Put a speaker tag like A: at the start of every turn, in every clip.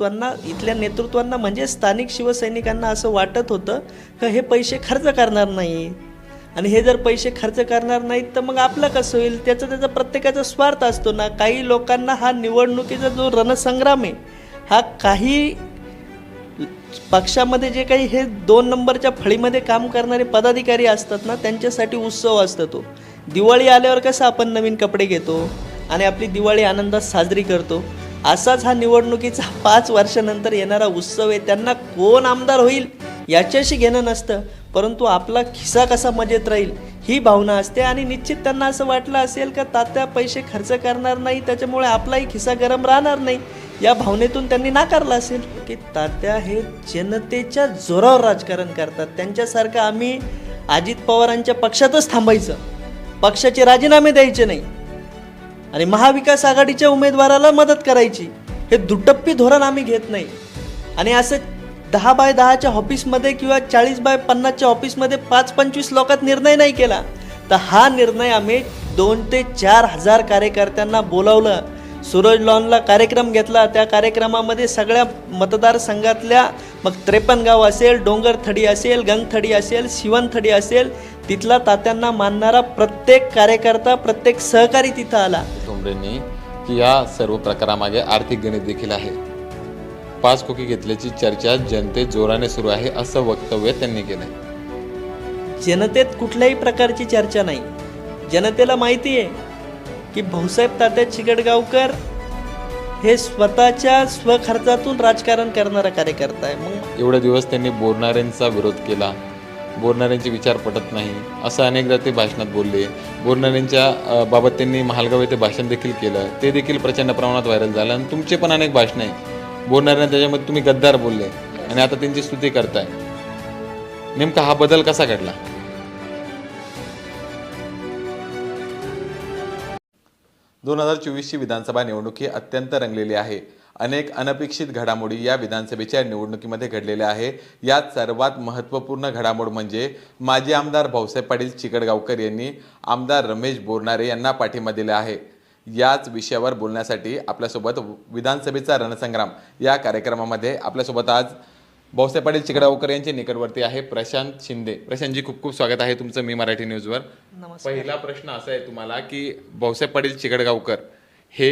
A: नेतृत्वांना इथल्या नेतृत्वांना म्हणजे स्थानिक शिवसैनिकांना असं वाटत होतं का हे पैसे खर्च करणार नाही. आणि हे जर पैसे खर्च करणार नाहीत तर मग आपलं कसं होईल? त्याचा त्याचा प्रत्येकाचा स्वार्थ असतो ना. काही लोकांना हा निवडणुकीचा जो रणसंग्राम आहे हा काही पक्षामध्ये जे काही हे दोन नंबरच्या फळीमध्ये काम करणारे पदाधिकारी असतात ना त्यांच्यासाठी उत्सव असतो तो. दिवाळी आल्यावर कसं आपण नवीन कपडे घेतो आणि आपली दिवाळी आनंदात साजरी करतो? असाच हा निवडणुकीचा पाच वर्षानंतर येणारा उत्सव आहे. त्यांना कोण आमदार होईल याच्याशी घेणं नसतं. परंतु आपला खिसा कसा मजेत राहील ही भावना असते आणि निश्चित त्यांना असं वाटलं असेल का तात्या पैसे खर्च करणार नाही त्याच्यामुळे आपलाही खिसा गरम राहणार नाही. या भावनेतून त्यांनी नाकारलं असेल की तात्या हे जनतेच्या जोरावर राजकारण करतात. त्यांच्यासारखं आम्ही अजित पवारांच्या पक्षातच थांबायचं. पक्षाचे राजीनामे द्यायचे नाही. आणि महाविकास आघाडीच्या उमेदवाराला मदत करायची. हे दुटप्पी धोरण आम्ही घेत नाही. आणि असं दहा बाय दहाच्या ऑफिसमध्ये किंवा चाळीस बाय पन्नासच्या ऑफिसमध्ये पाच पंचवीस लोकात निर्णय नाही केला. तर हा निर्णय आम्ही दोन ते चार हजार कार्यकर्त्यांना बोलावलं. सूरज लॉनला कार्यक्रम घेतला. त्या कार्यक्रमामध्ये सगळ्या मतदारसंघातल्या मग त्रेपन्न गाव असेल डोंगरथडी असेल गंगथडी असेल शिवनथडी असेल तिथला तात्यांना मानणारा प्रत्येक कार्यकर्ता प्रत्येक सहकारी तिथं आला.
B: ठोंबरेंनी की या सर्व प्रकारामागे आर्थिक गणित देखील आहे. पाच खोकी घेतल्याची चर्चा जनतेत जोराने सुरू आहे असं वक्तव्य त्यांनी केलंय.
A: जनतेत कुठल्याही प्रकारची चर्चा नाही. जनतेला माहिती आहे की भाऊसाहेब तात्या चिकटगावकर हे स्वतःच्या स्वखर्चातून राजकारण करणारा कार्यकर्ता आहे. मग
B: एवढे दिवस त्यांनी बोरणाऱ्यांचा विरोध केला. बोरणाऱ्यांचे विचार पटत नाही. असं अनेकदा ते भाषणात बोलले. बोरणाऱ्यांच्या बाबत त्यांनी महालगाव येथे भाषण देखील केलं. ते देखील प्रचंड प्रमाणात व्हायरल झालं आणि तुमचे पण अनेक भाषण आहे बोरणाऱ्यांना त्याच्यामध्ये तुम्ही गद्दार बोलले आणि आता त्यांची स्तुती करताय. नेमका हा बदल कसा घडला? दोन हजार चोवीसची विधानसभा निवडणूक ही अत्यंत रंगलेली आहे. अनेक अनपेक्षित घडामोडी या विधानसभेच्या निवडणुकीमध्ये घडलेल्या आहे. यात सर्वात महत्त्वपूर्ण घडामोड म्हणजे माजी आमदार भाऊसाहेब पाटील चिकडगावकर यांनी आमदार रमेश बोरनारे यांना पाठिंबा दिला आहे. याच विषयावर बोलण्यासाठी आपल्यासोबत विधानसभेचा रणसंग्राम या कार्यक्रमामध्ये आपल्यासोबत आज भाऊसाहेब पाटील चिकडावकर यांचे निकटवर्ती आहे प्रशांत शिंदे. प्रशांतजी खूप खूप स्वागत आहे तुमचं मी मराठी न्यूजवर. पहिला प्रश्न असा आहे तुम्हाला की भाऊसाहेब पाटील चिकडगावकर हे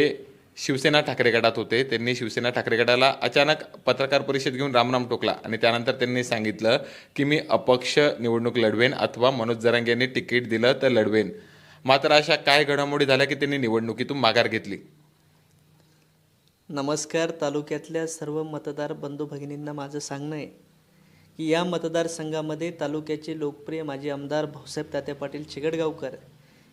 B: शिवसेना ठाकरे गटात होते. त्यांनी शिवसेना ठाकरे गटाला अचानक पत्रकार परिषद घेऊन रामराम टोकला आणि त्यानंतर त्यांनी सांगितलं की मी अपक्ष निवडणूक लढवेन अथवा मनोज जरांगे यांनी तिकीट दिलं तर लढवेन. मात्र अशा काय घडामोडी झाल्या की त्यांनी निवडणुकीतून माघार घेतली?
A: नमस्कार तालुक्यातल्या सर्व मतदार बंधू भगिनींना माझं सांगणं आहे की या मतदारसंघामध्ये तालुक्याचे लोकप्रिय माजी आमदार भाऊसाहेब तात्या पाटील चिगडगावकर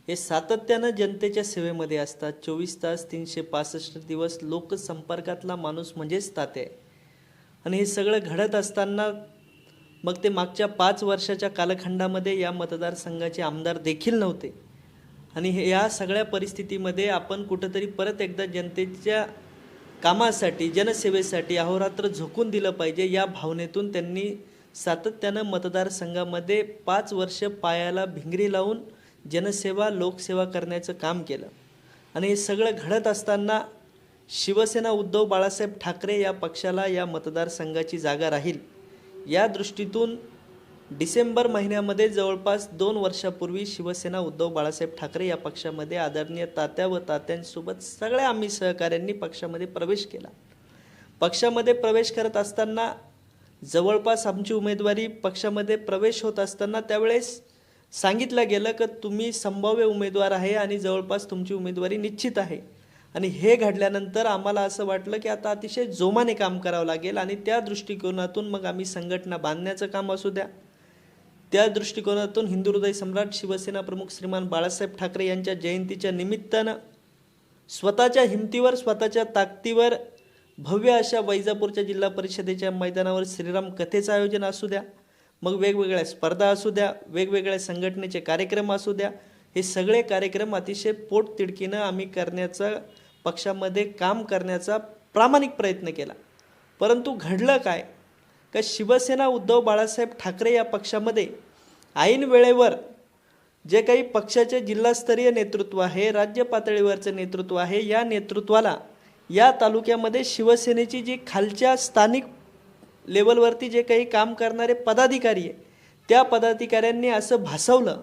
A: हे सातत्यानं जनतेच्या सेवेमध्ये असतात. चोवीस तास तीनशे पासष्ट दिवस लोकसंपर्कातला माणूस म्हणजेच तात्या आहे. आणि हे सगळं घडत असताना मग ते मागच्या पाच वर्षाच्या कालखंडामध्ये या मतदारसंघाचे आमदार देखील नव्हते. आणि हे या सगळ्या परिस्थितीमध्ये आपण कुठंतरी परत एकदा जनतेच्या कामासाठी जनसेवेसाठी अहोरात्र झोकून दिलं पाहिजे या भावनेतून त्यांनी सातत्यानं मतदारसंघामध्ये पाच वर्ष पायाला भिंगरी लावून जनसेवा लोकसेवा करण्याचं काम केलं. आणि हे सगळं घडत असताना शिवसेना उद्धव बाळासाहेब ठाकरे या पक्षाला या मतदारसंघाची जागा राहील. या दृष्टीतून डिसेंबर महिन्यामध्ये जवळपास दोन वर्षापूर्वी शिवसेना उद्धव बाळासाहेब ठाकरे या पक्षामध्ये आदरणीय तात्या व तात्यांसोबत सगळ्या आम्ही सहकाऱ्यांनी पक्षामध्ये प्रवेश केला. पक्षामध्ये प्रवेश करत असताना जवळपास आमची उमेदवारी पक्षामध्ये प्रवेश होत असताना त्यावेळेस सांगितलं गेलं की तुम्ही संभाव्य उमेदवार आहे आणि जवळपास तुमची उमेदवारी निश्चित आहे. आणि हे घडल्यानंतर आम्हाला असं वाटलं की आता अतिशय जोमाने काम करावं लागेल आणि त्या दृष्टिकोनातून मग आम्ही संघटना बांधण्याचं काम असू द्या. त्या दृष्टिकोनातून हिंदू हृदय सम्राट शिवसेना प्रमुख श्रीमान बाळासाहेब ठाकरे यांच्या जयंतीच्या निमित्तानं स्वतःच्या हिमतीवर स्वतःच्या ताकदीवर भव्य अशा वैजापूरच्या जिल्हा परिषदेच्या मैदानावर श्रीराम कथेचं आयोजन असू द्या मग वेगवेगळ्या स्पर्धा असू द्या वेगवेगळ्या संघटनेचे कार्यक्रम असू द्या हे सगळे कार्यक्रम अतिशय पोटतिडकीनं आम्ही करण्याचा पक्षामध्ये काम करण्याचा प्रामाणिक प्रयत्न केला. परंतु घडलं काय? का शिवसेना उद्धव बाळासाहेब ठाकरे या पक्षामध्ये ऐन वेळेवर जे काही पक्षाचे जिल्हास्तरीय नेतृत्व आहे राज्य पातळीवरचं नेतृत्व आहे या नेतृत्वाला या तालुक्यामध्ये शिवसेनेची जी खालच्या स्थानिक लेवलवरती जे काही काम करणारे पदाधिकारी आहे त्या पदाधिकाऱ्यांनी असं भासवलं.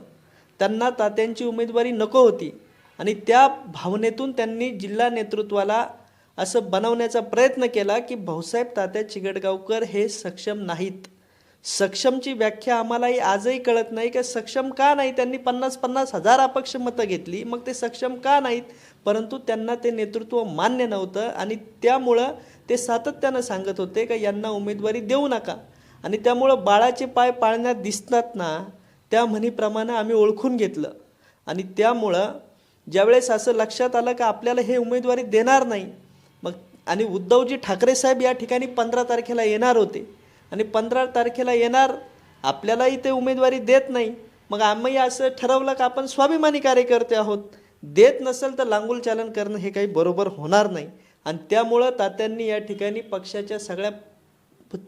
A: त्यांना तात्यांची उमेदवारी नको होती आणि त्या भावनेतून त्यांनी जिल्हा नेतृत्वाला असं बनवण्याचा प्रयत्न केला की भाऊसाहेब तात्या चिगडगावकर हे सक्षम नाहीत. सक्षमची व्याख्या आम्हालाही आजही कळत नाही की सक्षम का नाही त्यांनी पन्नास पन्नास हजार अपक्ष मतं घेतली. मग ते सक्षम का नाहीत? परंतु त्यांना ते नेतृत्व मान्य नव्हतं आणि त्यामुळं ते सातत्यानं सांगत होते का यांना उमेदवारी देऊ नका. आणि त्यामुळं बाळाचे पाय पाळण्यात दिसतात ना त्या म्हणीप्रमाणे आम्ही ओळखून घेतलं. आणि त्यामुळं ज्यावेळेस असं लक्षात आलं का आपल्याला हे उमेदवारी देणार नाही मग आणि उद्धवजी ठाकरे साहेब या ठिकाणी पंधरा तारखेला येणार होते. आणि पंधरा तारखेला येणार आपल्यालाही ते उमेदवारी देत नाही. मग आम्ही असं ठरवलं का आपण स्वाभिमानी कार्यकर्ते आहोत. देत नसेल तर लांगूल चालन करणं हे काही बरोबर होणार नाही. आणि त्यामुळं तात्यांनी या ठिकाणी पक्षाच्या सगळ्या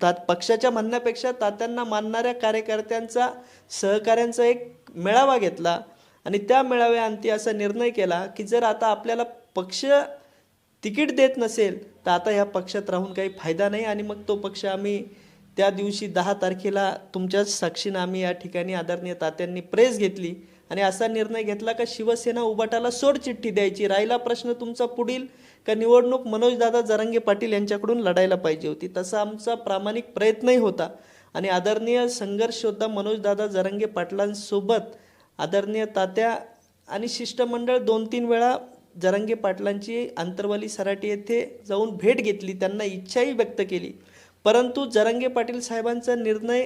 A: तात पक्षाच्या म्हणण्यापेक्षा तात्यांना मानणाऱ्या कार्यकर्त्यांचा सहकाऱ्यांचा एक मेळावा घेतला. आणि त्या मेळाव्याअंती असा निर्णय केला की जर आता आपल्याला पक्ष तिकीट देत नसेल तर आता ह्या पक्षात राहून काही फायदा नाही आणि मग तो पक्ष आम्ही त्या दिवशी दहा तारखेला तुमच्याच साक्षीनं आम्ही या ठिकाणी आदरणीय तात्यांनी प्रेस घेतली. आणि असा निर्णय घेतला का शिवसेना उबाटाला सोड चिठ्ठी द्यायची राहिला प्रश्न तुमचा पुढील का निवडणूक मनोजदादा जरांगे पाटील यांच्याकडून लढायला पाहिजे होती? तसा आमचा प्रामाणिक प्रयत्नही होता. आणि आदरणीय संघर्षोद्धा मनोजदादा जरांगे पाटलांसोबत आदरणीय तात्या आणि शिष्टमंडळ दोन तीन वेळा जरांगे पाटलांची आंतरवाली सराटी येथे जाऊन भेट घेतली त्यांना इच्छाही व्यक्त केली. परंतु जरांगे पाटील साहेबांचा निर्णय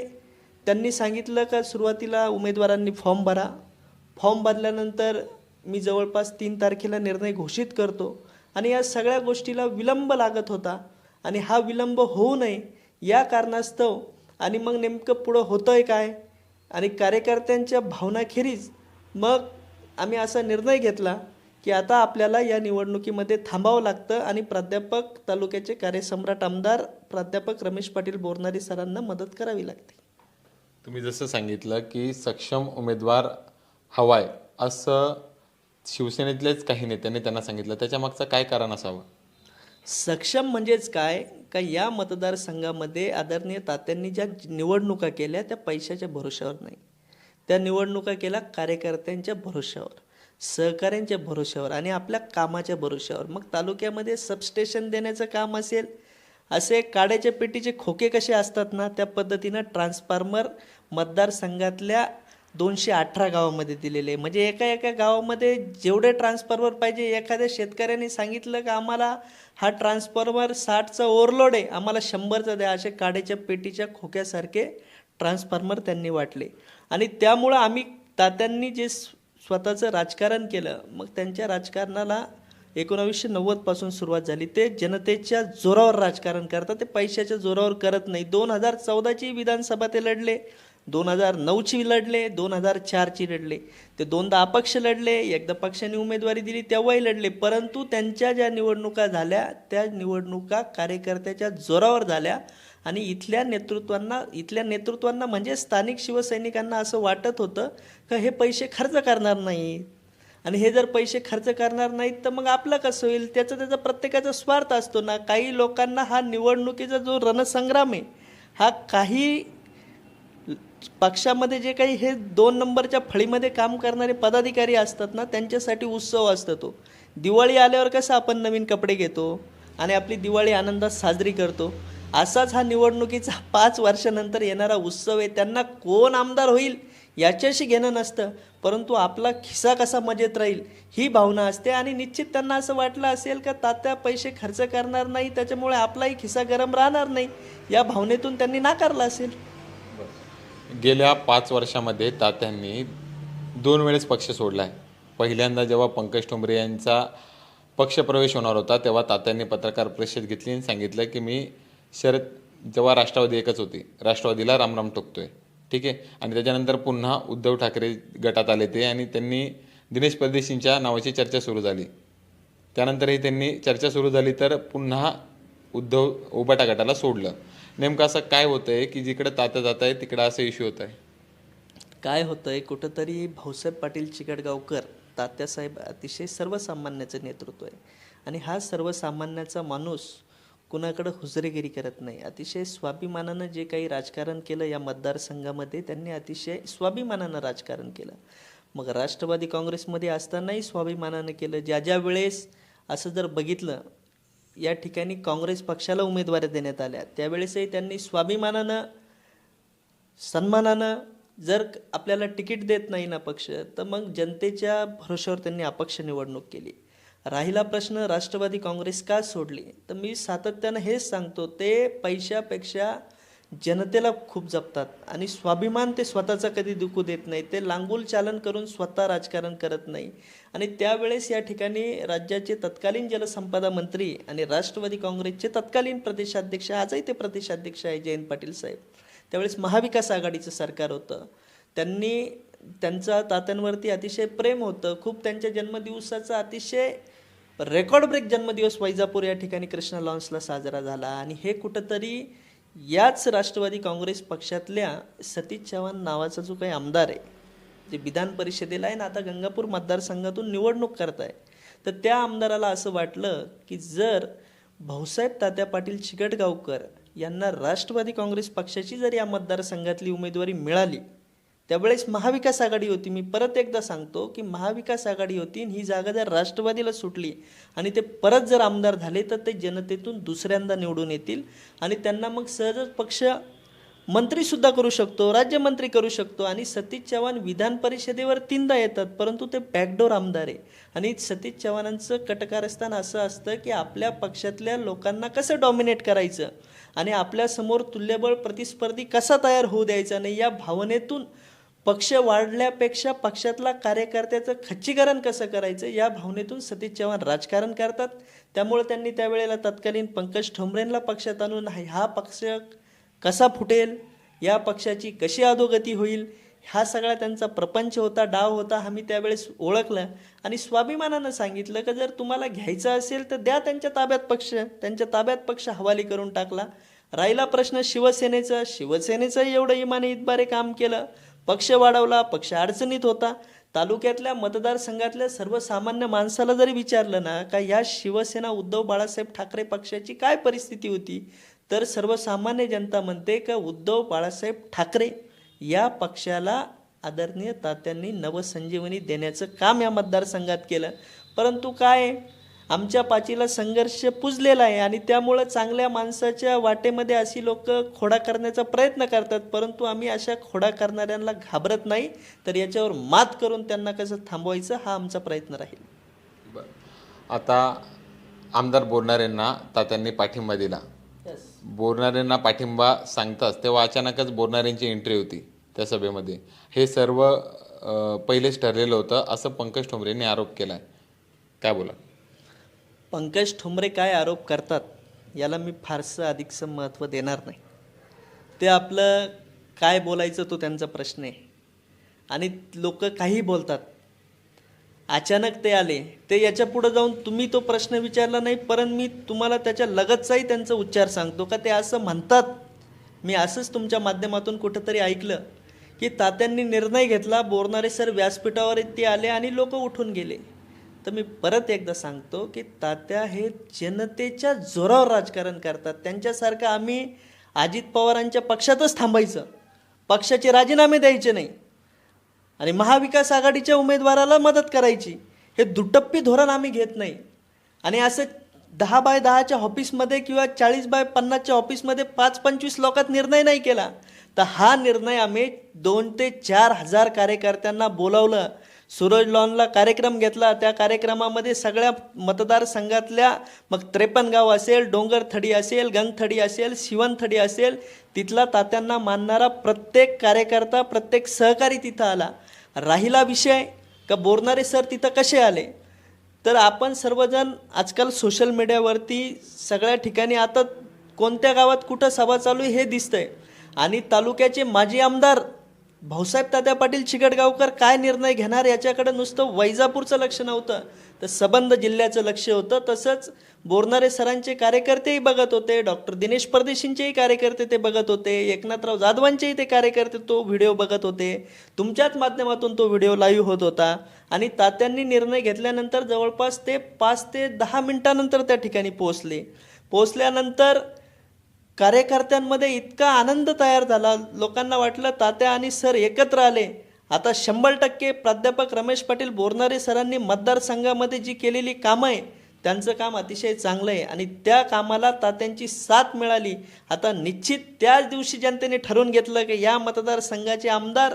A: त्यांनी सांगितलं का सुरुवातीला उमेदवारांनी फॉर्म भरा. फॉर्म भरल्यानंतर मी जवळपास तीन तारखेला निर्णय घोषित करतो आणि या सगळ्या गोष्टीला विलंब लागत होता आणि हा विलंब होऊ नये या कारणास्तव आणि मग नेमकं पुढं होतं आहे काय आणि कार्यकर्त्यांच्या भावनाखेरीज मग आम्ही असा निर्णय घेतला. की आता आपल्याला या निवडणुकीमध्ये थांबावं लागतं आणि प्राध्यापक तालुक्याचे कार्यसम्राट आमदार प्राध्यापक रमेश पाटील बोरनारी सरांना मदत करावी लागते.
B: तुम्ही जसं सांगितलं की सक्षम उमेदवार हवाय असं शिवसेनेतलेच काही नेत्यांनी त्यांना सांगितलं. त्याच्या मागचं काय कारण असावं?
A: सक्षम म्हणजेच काय? का या मतदारसंघामध्ये आदरणीय तात्यांनी ज्या निवडणुका केल्या त्या पैशाच्या भरोश्यावर नाही. त्या निवडणुका केल्या कार्यकर्त्यांच्या भरोश्यावर. सहकाऱ्यांच्या भरोश्यावर आणि आपल्या कामाच्या भरोश्यावर. मग तालुक्यामध्ये सबस्टेशन देण्याचं काम असेल असे काड्याच्या पेटीचे खोके कसे असतात ना त्या पद्धतीनं ट्रान्सफॉर्मर मतदारसंघातल्या दोनशे अठरा गावामध्ये दिलेले आहे. म्हणजे एका एका गावामध्ये जेवढे ट्रान्सफॉर्मर पाहिजे एखाद्या शेतकऱ्याने सांगितलं का आम्हाला हा ट्रान्सफॉर्मर साठचा ओव्हरलोड आहे आम्हाला शंभरचा द्या असे काड्याच्या पेटीच्या खोक्यासारखे ट्रान्सफॉर्मर त्यांनी वाटले. आणि त्यामुळं आम्ही तात्यांनी जे स्वतःचं राजकारण केलं मग त्यांच्या राजकारणाला एकोणावीसशे नव्वदपासून सुरुवात झाली. ते जनतेच्या जोरावर राजकारण करतात ते पैशाच्या जोरावर करत नाही. दोन हजार चौदाची विधानसभा ते लढले दोन हजार नऊची लढले दोन हजार चारची लढले. ते दोनदा अपक्ष लढले एकदा पक्षाने उमेदवारी दिली तेव्हाही लढले. परंतु त्यांच्या ज्या निवडणुका झाल्या त्या निवडणुका कार्यकर्त्याच्या जोरावर झाल्या. आणि इथल्या नेतृत्वांना इथल्या नेतृत्वांना म्हणजे स्थानिक शिवसैनिकांना असं वाटत होतं का हे पैसे खर्च करणार नाही आणि हे जर पैसे खर्च करणार नाहीत तर मग आपलं कसं होईल? त्याचा त्याचा प्रत्येकाचा स्वार्थ असतो ना. काही लोकांना हा निवडणुकीचा जो रणसंग्राम आहे हा काही पक्षामध्ये जे काही हे दोन नंबरच्या फळीमध्ये काम करणारे पदाधिकारी असतात ना त्यांच्यासाठी उत्सव असतो तो. दिवाळी आल्यावर कसं आपण नवीन कपडे घेतो आणि आपली दिवाळी आनंदात साजरी करतो? असाच हा निवडणुकीचा पाच वर्षानंतर येणारा उत्सव आहे. त्यांना कोण आमदार होईल याच्याशी घेणं नसतं. परंतु आपला खिसा कसा मजेत राहील ही भावना असते आणि निश्चित त्यांना असं वाटलं असेल का तात्या पैसे खर्च करणार नाही त्याच्यामुळे आपलाही खिसा गरम राहणार नाही. या भावनेतून त्यांनी नाकारला असेल.
B: गेल्या पाच वर्षामध्ये तात्यांनी दोन वेळेस पक्ष सोडला आहे. पहिल्यांदा जेव्हा पंकज ठोंबरे यांचा पक्षप्रवेश होणार होता तेव्हा तात्यांनी पत्रकार परिषद घेतली आणि सांगितलं की मी शरद जेव्हा राष्ट्रवादी एकच होती राष्ट्रवादीला रामराम ठोकतोय ठीक आहे? आणि त्याच्यानंतर पुन्हा उद्धव ठाकरे गटात आले ते आणि त्यांनी दिनेश परदेशींच्या नावाची चर्चा सुरू झाली. त्यानंतरही त्यांनी चर्चा सुरू झाली तर पुन्हा उद्धव उबाटा गटाला सोडलं. नेमकं असं काय होतं आहे की जिकडे तात्या जात आहे तिकडं असं इश्यू होत आहे
A: काय होतं आहे कुठंतरी भाऊसाहेब पाटील चिकटगावकर तात्यासाहेब अतिशय सर्वसामान्याचं नेतृत्व आहे. आणि हा सर्वसामान्याचा माणूस कुणाकडं हुजरेगिरी करत नाही. अतिशय स्वाभिमानानं जे काही राजकारण केलं या मतदारसंघामध्ये त्यांनी अतिशय स्वाभिमानानं राजकारण केलं. मग राष्ट्रवादी काँग्रेसमध्ये असतानाही स्वाभिमानानं केलं. ज्या ज्या वेळेस असं जर बघितलं या ठिकाणी काँग्रेस पक्षाला उमेदवारी देण्यात आल्या त्यावेळेसही त्यांनी स्वाभिमानानं सन्मानानं जर आपल्याला तिकीट देत नाही ना पक्ष तर मग जनतेच्या भरोश्यावर त्यांनी अपक्ष निवडणूक केली. राहिला प्रश्न राष्ट्रवादी काँग्रेस का सोडली? तर मी सातत्यानं हेच सांगतो ते पैशापेक्षा जनतेला खूप जपतात आणि स्वाभिमान ते स्वतःचा कधी दुखू देत नाही. ते लांगूल चालन करून स्वतः राजकारण करत नाही. आणि त्यावेळेस या ठिकाणी राज्याचे तत्कालीन जलसंपदा मंत्री आणि राष्ट्रवादी काँग्रेसचे तत्कालीन प्रदेशाध्यक्ष आजही ते प्रदेशाध्यक्ष आहे जयंत पाटील साहेब. त्यावेळेस महाविकास आघाडीचं सरकार होतं. त्यांनी त्यांचा तात्यांवरती अतिशय प्रेम होतं. खूप त्यांच्या जन्मदिवसाचा अतिशय रेकॉर्ड ब्रेक जन्मदिवस वैजापूर या ठिकाणी कृष्णा लॉन्सला साजरा झाला. आणि हे कुठंतरी याच राष्ट्रवादी काँग्रेस पक्षातल्या सतीश चव्हाण नावाचा जो काही आमदार आहे जे विधान परिषदेला आहे ना आता गंगापूर मतदारसंघातून निवडणूक करत आहे तर त्या आमदाराला असं वाटलं की जर भाऊसाहेब तात्या पाटील चिकटगावकर यांना राष्ट्रवादी काँग्रेस पक्षाची जर या मतदारसंघातली उमेदवारी मिळाली त्यावेळेस महाविकास आघाडी होती. मी परत एकदा सांगतो की महाविकास आघाडी होती आणि ही जागा जर राष्ट्रवादीला सुटली आणि ते परत जर आमदार झाले तर ते जनतेतून दुसऱ्यांदा निवडून येतील आणि त्यांना मग सहजच पक्ष मंत्रीसुद्धा करू शकतो राज्यमंत्री करू शकतो आणि सतीश चव्हाण विधान परिषदेवर तीनदा येतात परंतु ते बॅकडोर आमदार आहे. आणि सतीश चव्हाणांचं कटकारस्थान असं असतं की आपल्या पक्षातल्या लोकांना कसं डॉमिनेट करायचं आणि आपल्यासमोर तुल्यबळ प्रतिस्पर्धी कसा तयार होऊ द्यायचा नाही या भावनेतून पक्ष वाढल्यापेक्षा पक्षातला कार्यकर्त्याचं खच्चीकरण कसं करायचं या भावनेतून सतीश चव्हाण राजकारण करतात. त्यामुळे त्यांनी त्यावेळेला तत्कालीन पंकज ठोंबरेंना पक्षात आणून हा- हा पक्ष कसा फुटेल? या पक्षाची कशी अधोगती होईल? हा सगळा त्यांचा प्रपंच होता डाव होता हा मी त्यावेळेस ओळखला. आणि स्वाभिमानानं सांगितलं की जर तुम्हाला घ्यायचं असेल तर द्या त्यांच्या ताब्यात पक्ष. त्यांच्या ताब्यात पक्ष हवाली करून टाकला. राहिला प्रश्न शिवसेनेचा. शिवसेनेचंही एवढं इमाने इतबारे काम केलं. पक्ष वाढवला पक्ष अडचणीत होता. तालुक्यातल्या मतदारसंघातल्या सर्वसामान्य माणसाला जरी विचारलं ना का या शिवसेना उद्धव बाळासाहेब ठाकरे पक्षाची काय परिस्थिती होती तर सर्वसामान्य जनता म्हणते का उद्धव बाळासाहेब ठाकरे या पक्षाला आदरणीय तात्यांनी नवसंजीवनी देण्याचं काम या मतदारसंघात केलं. परंतु काय आमच्या पाचीला संघर्ष पुजलेला आहे आणि त्यामुळं चांगल्या माणसाच्या वाटेमध्ये अशी लोक खोडा करण्याचा प्रयत्न करतात परंतु आम्ही अशा खोडा करणाऱ्यांना घाबरत नाही. तर याच्यावर मात करून त्यांना कसं थांबवायचं हा आमचा प्रयत्न राहील.
B: आता आमदार बोरणारेंना तात्यांनी पाठिंबा दिला. बोरणारेंना पाठिंबा सांगताच तेव्हा अचानकच बोरणारेंची एंट्री होती त्या सभेमध्ये. हे सर्व पहिलेच ठरलेलं होतं असं पंकज ठोंबरेंनी आरोप केलाय. काय बोला
A: पंकज ठोंबरे काय आरोप करतात याला मी फारसं अधिकचं महत्त्व देणार नाही. ते आपलं काय बोलायचं तो त्यांचा प्रश्न आहे. आणि लोक काही बोलतात. अचानक ते आले ते याच्या पुढं जाऊन तुम्ही तो प्रश्न विचारला नाही परंतु मी तुम्हाला त्याच्या लगतचाही त्यांचा उच्चार सांगतो का ते असं म्हणतात. मी असंच तुमच्या माध्यमातून कुठंतरी ऐकलं की तात्यांनी निर्णय घेतला बोरणारे सर व्यासपीठावर ते आले आणि लोक उठून गेले. तर मी परत एकदा सांगतो की तात्या हे जनतेच्या जोरावर राजकारण करतात. त्यांच्यासारखं आम्ही अजित पवारांच्या पक्षातच थांबायचं. पक्षाचे राजीनामे द्यायचे नाही. आणि महाविकास आघाडीच्या उमेदवाराला मदत करायची. हे दुटप्पी धोरण आम्ही घेत नाही. आणि असं दहा बाय दहाच्या ऑफिसमध्ये किंवा चाळीस बाय पन्नासच्या ऑफिसमध्ये पाच पंचवीस लोकात निर्णय नाही केला. तर हा निर्णय आम्ही दोन ते चार हजार कार्यकर्त्यांना बोलावलं. सूरज लॉनला कार्यक्रम घेतला. त्या कार्यक्रमामध्ये सगळ्या मतदारसंघातल्या मग त्रेपन्न गाव असेल डोंगरथडी असेल गंगथडी असेल शिवनथडी असेल तिथला तात्यांना मानणारा प्रत्येक कार्यकर्ता प्रत्येक सहकारी तिथं आला. राहिला विषय का बोरणारे सर तिथं कसे आले? तर आपण सर्वजण आजकाल सोशल मीडियावरती सगळ्या ठिकाणी आता कोणत्या गावात कुठं सभा चालू आहे हे दिसतंय. आणि तालुक्याचे माजी आमदार भाऊसाहेब तात्या पाटील चिकटगावकर काय निर्णय घेणार याच्याकडे नुसतं वैजापूरचं लक्ष नव्हतं. तर सबंध जिल्ह्याचं लक्ष होतं. तसंच बोरणारे सरांचे कार्यकर्तेही बघत होते. डॉक्टर दिनेश परदेशींचेही कार्यकर्ते ते बघत होते. एकनाथराव जाधवांचेही ते कार्यकर्ते तो व्हिडिओ बघत होते. तुमच्याच माध्यमातून तो व्हिडिओ लाईव्ह होत होता. आणि तात्यांनी निर्णय घेतल्यानंतर जवळपास ते पाच ते दहा मिनिटानंतर त्या ठिकाणी पोहोचले. पोहोचल्यानंतर कार्यकर्त्यांमध्ये इतका आनंद तयार झाला. लोकांना वाटलं तात्या आणि सर एकत्र आले. आता शंभर टक्के प्राध्यापक रमेश पाटील बोरणारे सरांनी मतदारसंघामध्ये जी केलेली कामं आहे त्यांचं काम अतिशय चांगलं आहे आणि त्या कामाला तात्यांची साथ मिळाली. आता निश्चित त्याच दिवशी जनतेने ठरवून घेतलं की या मतदारसंघाचे आमदार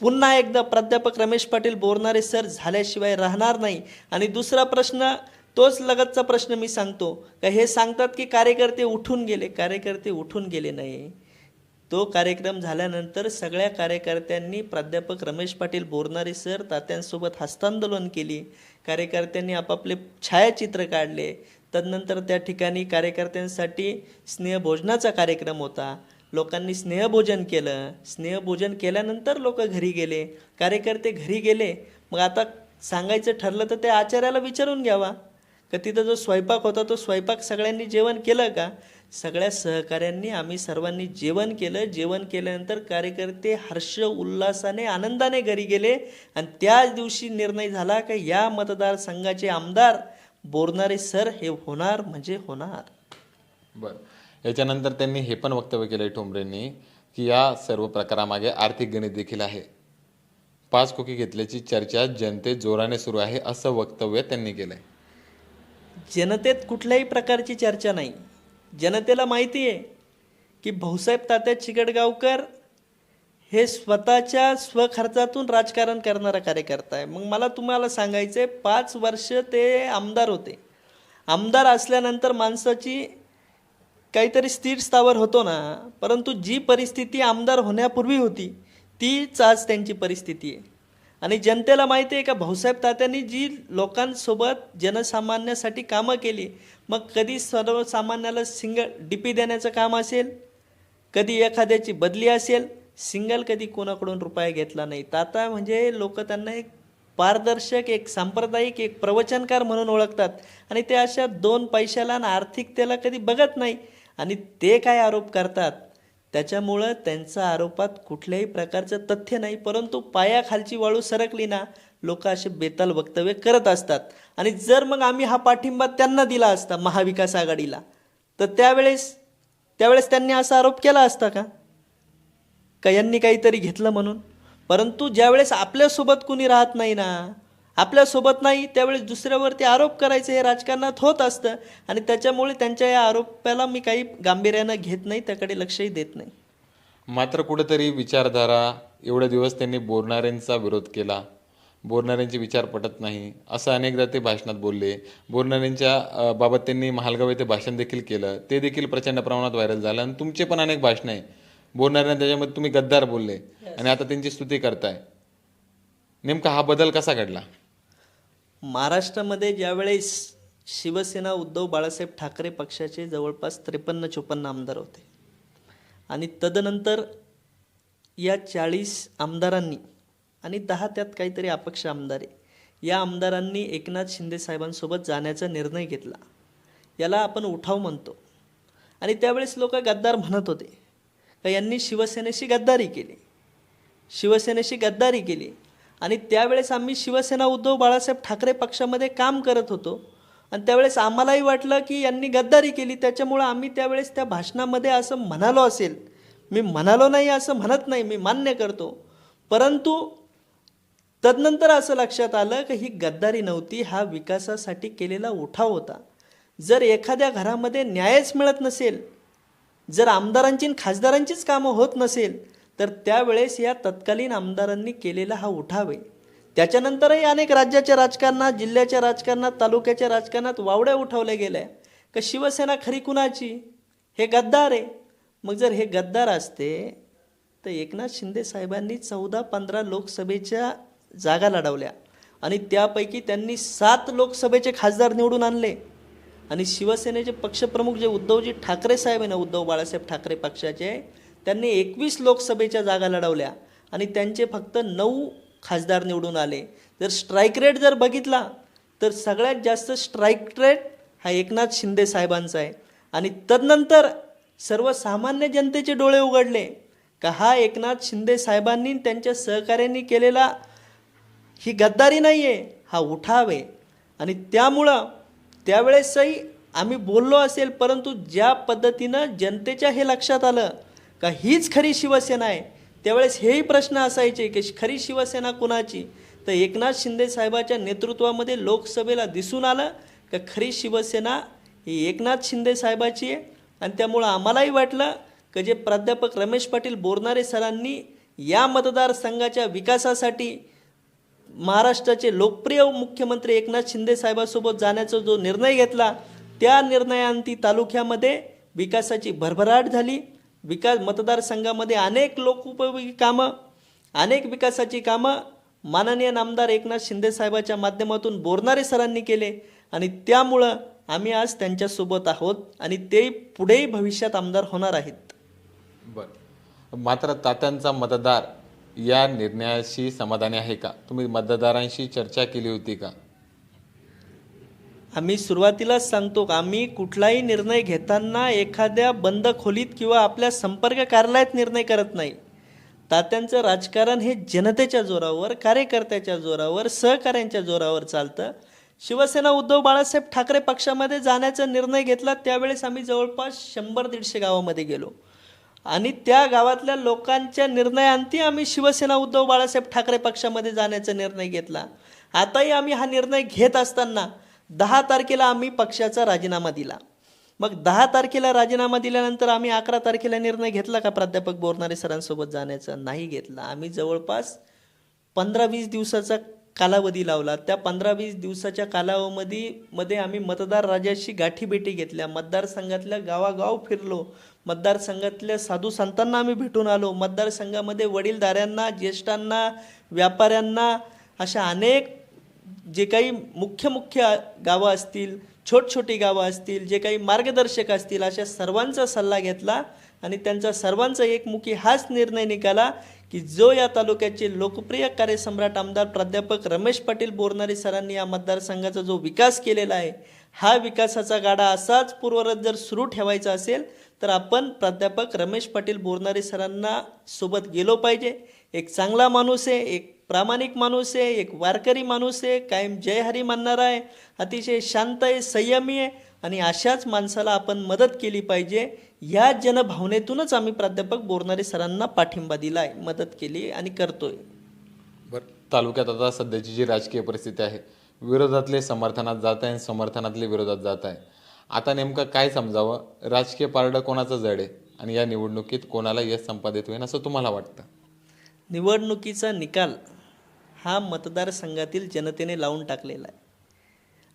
A: पुन्हा एकदा प्राध्यापक रमेश पाटील बोरणारे सर झाल्याशिवाय राहणार नाही. आणि दुसरा प्रश्न तोच लगतचा प्रश्न मी सांगतो. का हे सांगतात की कार्यकर्ते उठून गेले. कार्यकर्ते उठून गेले नाही. तो कार्यक्रम झाल्यानंतर सगळ्या कार्यकर्त्यांनी प्राध्यापक रमेश पाटील बोरणारे सर तात्यांसोबत हस्तांदोलन केली. कार्यकर्त्यांनी आपापले छायाचित्र काढले. तदनंतर त्या ठिकाणी कार्यकर्त्यांसाठी स्नेहभोजनाचा कार्यक्रम होता. लोकांनी स्नेहभोजन केलं. स्नेहभोजन केल्यानंतर लोक घरी गेले. कार्यकर्ते घरी गेले. मग आता सांगायचं ठरलं तर त्या आचार्याला विचारून घ्यावा. का तिथं जो स्वयंपाक होता तो स्वयंपाक सगळ्यांनी जेवण केलं का? सगळ्या सहकाऱ्यांनी आम्ही सर्वांनी जेवण केलं. जेवण केल्यानंतर कार्यकर्ते हर्ष उल्हासाने आनंदाने घरी गेले आणि त्याच दिवशी निर्णय झाला का या मतदारसंघाचे आमदार बोरणारे सर हे होणार म्हणजे होणार.
B: बर. याच्यानंतर त्यांनी हे पण वक्तव्य केलं ठोंबरेंनी की या सर्व प्रकारामागे आर्थिक गणित देखील आहे. पाच कोकी घेतल्याची चर्चा जनतेत जोराने सुरू आहे असं वक्तव्य त्यांनी केलंय.
A: जनतेत कुठल्याही प्रकारची चर्चा नाही. जनतेला माहिती आहे की भाऊसाहेब तात्या चिकटगावकर हे स्वतःच्या स्वखर्चातून राजकारण करणारा कार्यकर्ता आहे. मग मला तुम्हाला सांगायचं आहे पाच वर्ष ते आमदार होते. आमदार असल्यानंतर माणसाची काहीतरी स्थिर स्थावर होतो ना परंतु जी परिस्थिती आमदार होण्यापूर्वी होती तीच आज त्यांची परिस्थिती आहे. आणि जनतेला माहिती आहे का भाऊसाहेब तात्यांनी जी लोकांसोबत जनसामान्यासाठी कामं केली मग कधी सर्वसामान्याला सिंगल डीपी देण्याचं काम असेल? कधी एखाद्याची बदली असेल? सिंगल कधी कोणाकडून रुपया घेतला नाही? ताता म्हणजे लोक त्यांना एक पारदर्शक एक सांप्रदायिक एक प्रवचनकार म्हणून ओळखतात. आणि ते अशा दोन पैशाला आणि आर्थिकतेला कधी बघत नाही. आणि ते काय आरोप करतात? त्याच्यामुळं त्यांच्या आरोपात कुठल्याही प्रकारचं तथ्य नाही परंतु पायाखालची वाळू सरकली ना लोक असे बेताल वक्तव्य करत असतात. आणि जर मग आम्ही हा पाठिंबा त्यांना दिला असता महाविकास आघाडीला तर त्यावेळेस त्यावेळेस त्यांनी असा आरोप केला असता का? का यांनी काहीतरी घेतलं म्हणून? परंतु ज्यावेळेस आपल्यासोबत कुणी राहत नाही ना आपल्यासोबत नाही त्यावेळेस दुसऱ्यावरती आरोप करायचं हे राजकारणात होत असतं आणि त्याच्यामुळे त्यांच्या या आरोपाला मी काही गांभीर्यानं घेत नाही त्याकडे लक्षही देत नाही.
B: मात्र कुठेतरी विचारधारा एवढे दिवस त्यांनी बोरणाऱ्यांचा विरोध केला. बोरणाऱ्यांचे विचार पटत नाही असं अनेकदा ते भाषणात बोलले. बोरणाऱ्यांच्या बाबत त्यांनी महालगाव येथे भाषण देखील केलं. ते देखील प्रचंड प्रमाणात व्हायरल झालं आणि तुमचे पण अनेक भाषण आहे. बोरणाऱ्यांना त्याच्यामध्ये तुम्ही गद्दार बोलले आणि आता त्यांची स्तुती करताय. नेमका हा बदल कसा घडला?
A: महाराष्ट्रामध्ये ज्यावेळेस शिवसेना उद्धव बाळासाहेब ठाकरे पक्षाचे जवळपास त्रेपन्न चोपन्न आमदार होते. आणि तदनंतर या चाळीस आमदारांनी आणि दहा त्यात काहीतरी अपक्ष आमदार आहे या आमदारांनी एकनाथ शिंदे साहेबांसोबत जाण्याचा निर्णय घेतला. याला आपण उठाव म्हणतो. आणि त्यावेळेस लोक गद्दार म्हणत होते. का यांनी शिवसेनेशी गद्दारी केली. शिवसेनेशी गद्दारी केली. आणि त्यावेळेस आम्ही शिवसेना उद्धव बाळासाहेब ठाकरे पक्षामध्ये काम करत होतो. आणि त्यावेळेस आम्हालाही वाटलं की यांनी गद्दारी केली. त्याच्यामुळं आम्ही त्यावेळेस त्या भाषणामध्ये असं म्हणालो असेल. मी म्हणालो नाही असं म्हणत नाही मी मान्य करतो. परंतु तदनंतर असं लक्षात आलं की ही गद्दारी नव्हती हा विकासासाठी केलेला उठाव होता. जर एखाद्या घरामध्ये न्यायच मिळत नसेल जर आमदारांची आणि खासदारांचीच कामं होत नसेल तर त्यावेळेस या तत्कालीन आमदारांनी केलेला हा उठाव. आहे त्याच्यानंतरही अनेक राज्याच्या राजकारणात जिल्ह्याच्या राजकारणात तालुक्याच्या राजकारणात वावड्या उठवल्या गेल्या. का शिवसेना खरी कुणाची? हे गद्दार आहे. मग जर हे गद्दार असते तर एकनाथ शिंदे साहेबांनी चौदा पंधरा लोकसभेच्या जागा लढवल्या. आणि त्यापैकी त्यांनी सात लोकसभेचे खासदार निवडून आणले. आणि शिवसेनेचे पक्षप्रमुख जे उद्धवजी ठाकरे साहेब आहे ना उद्धव बाळासाहेब ठाकरे पक्षाचे त्यांनी एकवीस लोकसभेच्या जागा लढवल्या आणि त्यांचे फक्त नऊ खासदार निवडून आले. जर स्ट्राईक रेट जर बघितला तर सगळ्यात जास्त स्ट्राईक रेट हा एकनाथ शिंदे साहेबांचा आहे. आणि तदनंतर सर्वसामान्य जनतेचे डोळे उघडले का हा एकनाथ शिंदे साहेबांनी त्यांच्या सहकार्यांनी केलेला ही गद्दारी नाही आहे हा उठाव आहे. आणि त्यामुळं त्यावेळेसही आम्ही बोललो असेल परंतु ज्या पद्धतीनं जनतेच्या हे लक्षात आलं का हीच खरी शिवसेना आहे? त्यावेळेस हेही प्रश्न असायचे की खरी शिवसेना कुणाची? तर एकनाथ शिंदे साहेबाच्या नेतृत्वामध्ये लोकसभेला दिसून आलं का खरी शिवसेना ही एकनाथ शिंदे साहेबाची आहे? आणि त्यामुळं आम्हालाही वाटलं की जे प्राध्यापक रमेश पाटील बोरणारे सरांनी या मतदारसंघाच्या विकासासाठी महाराष्ट्राचे लोकप्रिय मुख्यमंत्री एकनाथ शिंदे साहेबांसोबत जाण्याचा जो निर्णय घेतला त्या निर्णयांती तालुक्यामध्ये विकासाची भरभराट झाली. विकास मतदारसंघामध्ये अनेक लोकोपयोगी कामं अनेक विकासाची कामं माननीय नामदार एकनाथ शिंदेसाहेबाच्या माध्यमातून बोरणारे सरांनी केले आणि त्यामुळं आम्ही आज त्यांच्यासोबत आहोत आणि ते पुढेही भविष्यात आमदार होणार आहेत.
B: बरं. मात्र तात्यांचा मतदार या निर्णयाशी समाधानी आहे का? तुम्ही मतदारांशी चर्चा केली होती का?
A: आम्ही सुरुवातीलाच सांगतो आम्ही कुठलाही निर्णय घेताना एखाद्या बंद खोलीत किंवा आपल्या संपर्क कार्यालयात निर्णय करत नाही. तात्यांचं राजकारण हे जनतेच्या जोरावर कार्यकर्त्याच्या जोरावर सहकाऱ्यांच्या जोरावर चालतं. शिवसेना उद्धव बाळासाहेब ठाकरे पक्षामध्ये जाण्याचा निर्णय घेतला त्यावेळेस आम्ही जवळपास शंभर दीडशे गावामध्ये गेलो. आणि त्या गावातल्या लोकांच्या निर्णयांती आम्ही शिवसेना उद्धव बाळासाहेब ठाकरे पक्षामध्ये जाण्याचा निर्णय घेतला. आताही आम्ही हा निर्णय घेत असताना दहा तारखेला आम्ही पक्षाचा राजीनामा दिला. मग दहा तारखेला राजीनामा दिल्यानंतर आम्ही अकरा तारखेला निर्णय घेतला का प्राध्यापक बोरणारे सरांसोबत जाण्याचा? नाही घेतला. आम्ही जवळपास पंधरा वीस दिवसाचा कालावधी लावला. त्या पंधरा वीस दिवसाच्या कालावधी मध्ये आम्ही मतदार राजाशी गाठीभेटी घेतल्या. मतदारसंघातल्या गावागाव फिरलो. मतदारसंघातल्या साधू संतांना आम्ही भेटून आलो. मतदारसंघामध्ये वडीलधाऱ्यांना ज्येष्ठांना व्यापाऱ्यांना अशा अनेक जे काही मुख्य मुख्य गावं असतील छोट छोटी गावं असतील जे काही मार्गदर्शक असतील अशा सर्वांचा सल्ला घेतला आणि त्यांचा सर्वांचा एकमुखी हाच निर्णय निघाला की जो या तालुक्याचे लोकप्रिय कार्यसम्राट आमदार प्राध्यापक रमेश पाटील बोरणारी सरांनी या मतदारसंघाचा जो विकास केलेला आहे हा विकासाचा गाडा असाच पूर्वरत जर सुरू ठेवायचा असेल तर आपण प्राध्यापक रमेश पाटील बोरणारी सरांना सोबत गेलो पाहिजे. एक चांगला माणूस आहे एक प्रामाणिक माणूस आहे एक वारकरी माणूस आहे कायम जय हरी म्हणणारा आहे अतिशय शांत आहे संयमी आहे आणि अशाच माणसाला आपण मदत केली पाहिजे. या जनभावनेतूनच आम्ही प्राध्यापक बोरनारे सरांना पाठिंबा दिला आहे मदत केली आणि करतोय.
B: बर. तालुक्यात आता सध्याची जी राजकीय परिस्थिती आहे विरोधातले समर्थनात जात आहे समर्थनातले विरोधात जात आहे. आता नेमकं काय समजावं? राजकीय पारडं कोणाचं जड आहे आणि या निवडणुकीत कोणाला यश संपादित होईल असं तुम्हाला वाटतं?
A: निवडणुकीचा निकाल. हा मतदारसंघातील जनतेने लावून टाकलेला आहे.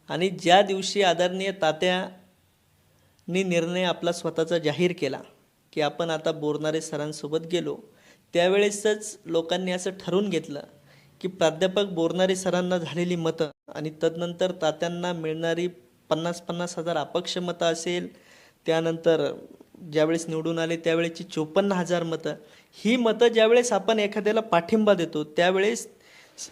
A: आणि ज्या दिवशी आदरणीय तात्यानी निर्णय आपला स्वतःचा जाहीर केला की आपण आता बोरणारे सरांसोबत गेलो त्यावेळेसच लोकांनी असं ठरवून घेतलं की प्राध्यापक बोरणारे सरांना झालेली मतं आणि तदनंतर तात्यांना मिळणारी पन्नास पन्नास हजार अपक्ष मतं असेल त्यानंतर ज्यावेळेस निवडून आले त्यावेळेची चोपन्न हजार मतं ही मतं ज्यावेळेस आपण एखाद्याला पाठिंबा देतो त्यावेळेस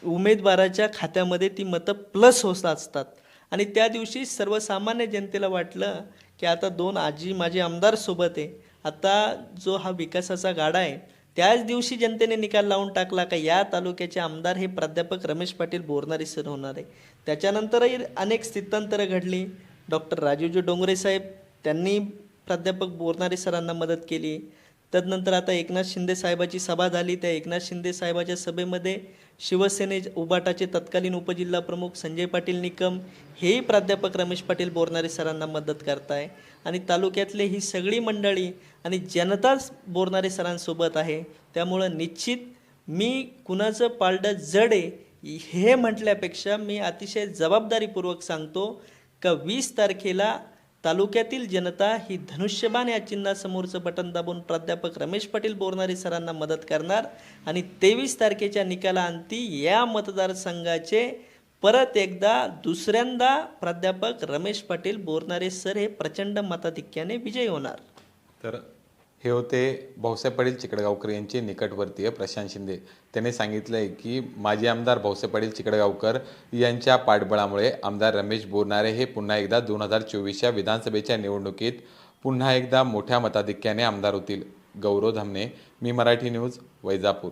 A: उमेदवाराच्या खात्यामध्ये ती मतं प्लस होत असतात. आणि त्या दिवशी सर्वसामान्य जनतेला वाटलं की आता दोन आजी माझे आमदार सोबत आहे. आता जो हा विकासाचा गाडा आहे त्याच दिवशी जनतेने निकाल लावून टाकला का या तालुक्याचे आमदार हे प्राध्यापक रमेश पाटील बोरणारे सर होणार आहे. त्याच्यानंतरही अनेक स्थित्यंतरं घडली. डॉक्टर राजीवजी डोंगरे साहेब त्यांनी प्राध्यापक बोरणारे सरांना मदत केली. तदनंतर आता एकनाथ शिंदे साहेबाची सभा झाली. त्या एकनाथ शिंदे साहेबाच्या सभेमध्ये शिवसेने उबाटाचे तत्कालीन उपजिल्हा प्रमुख संजय पाटील निकम हेही प्राध्यापक रमेश पाटील बोरणारे सरांना मदत करताय. आणि तालुक्यातले ही सगळी मंडळी आणि जनताच बोरणारे सरांसोबत आहे. त्यामुळं निश्चित मी कुणाचं पालडं जड आहे हे म्हटल्यापेक्षा मी अतिशय जबाबदारीपूर्वक सांगतो का वीस तारखेला तालुक्यातील जनता ही धनुष्यबाण या चिन्हासमोरचं बटन दाबून प्राध्यापक रमेश पाटील बोरणारे सरांना मदत करणार आणि तेवीस तारखेच्या निकालाअंती या मतदारसंघाचे परत एकदा दुसऱ्यांदा प्राध्यापक रमेश पाटील बोरणारे सर हे प्रचंड मताधिक्याने विजयी होणार.
B: तर हे होते भाऊसाहेब पाटील चिकडगावकर यांचे निकटवर्तीय प्रशांत शिंदे. त्यांनी सांगितलं आहे की माजी आमदार भाऊसाहेब पाटील चिकडगावकर यांच्या पाठबळामुळे आमदार रमेश बोरनारे हे पुन्हा एकदा दोन हजार चोवीसच्या विधानसभेच्या निवडणुकीत पुन्हा एकदा मोठ्या मताधिक्याने आमदार होतील. गौरव धामणे मी मराठी न्यूज वैजापूर.